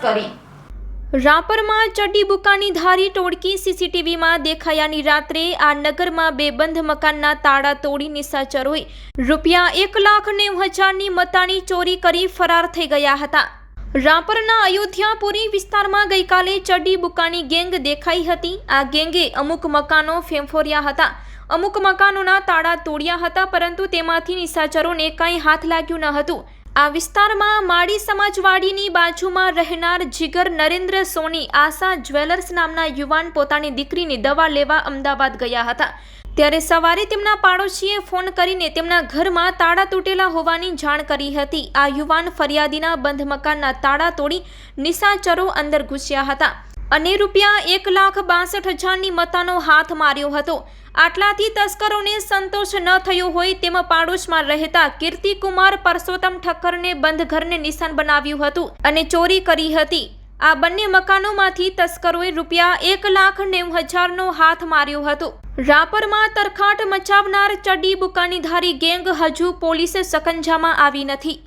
તસ્કરી રાપરમાં ચડ્ડી બુકાની ધારી ટોળકી સીસીટીવીમાં દેખાયાની રાત્રે આ નગરમાં બે બંધ મકાનના તાળા તોડી નિશાચરોએ રૂપિયા એક લાખ નેવ હજારની મતાની ચોરી કરી ફરાર થઈ ગયા હતા. રાપરના અયોધ્યાપુરી વિસ્તારમાં ગઈકાલે ચડ્ડી બુકાની ગેંગ દેખાઈ હતી. આ ગેંગે અમુક મકાનો ફેંફોર્યા હતા. અમુક મકાનોના તાળા તોડ્યા હતા, પરંતુ તેમાંથી નિશાચરોને કંઈ હાથ લાગ્યું ન હતું. આ વિસ્તારમાં માળી સમાજવાડીની બાજુમાં રહેનાર જીગર નરેન્દ્ર સોની આશા જ્વેલર્સ નામના યુવાન પોતાની દીકરીની દવા લેવા અમદાવાદ ગયા હતા. ત્યારે સવારે તેમના પાડોશીએ ફોન કરીને તેમના ઘરમાં તાળા તૂટેલા હોવાની જાણ કરી હતી. આ યુવાન ફરિયાદીના બંધ મકાનના તાળા તોડી નિશાચરો અંદર ઘૂસ્યા હતા. અને રૂપિયા એક લાખ બાસઠ હજારની મતાનો હાથ માર્યો હતો. આટલાથી તસ્કરોને સંતોષ ન થયો હોય તેમ પાડોશમાં રહેતા કીર્તિકુમાર પરસોત્તમ ઠક્કરને બંધ ઘરને નિશાન બનાવ્યું હતું અને ચોરી કરી હતી. આ બંને મકાનોમાંથી તસ્કરોએ રૂપિયા એક લાખ નેવું હજારનો હાથ માર્યો હતો. રાપરમાં તરખાટ મચાવનાર ચડી બુકાનીધારી ગેંગ હજુ પોલીસે સકંજામાં આવી નથી.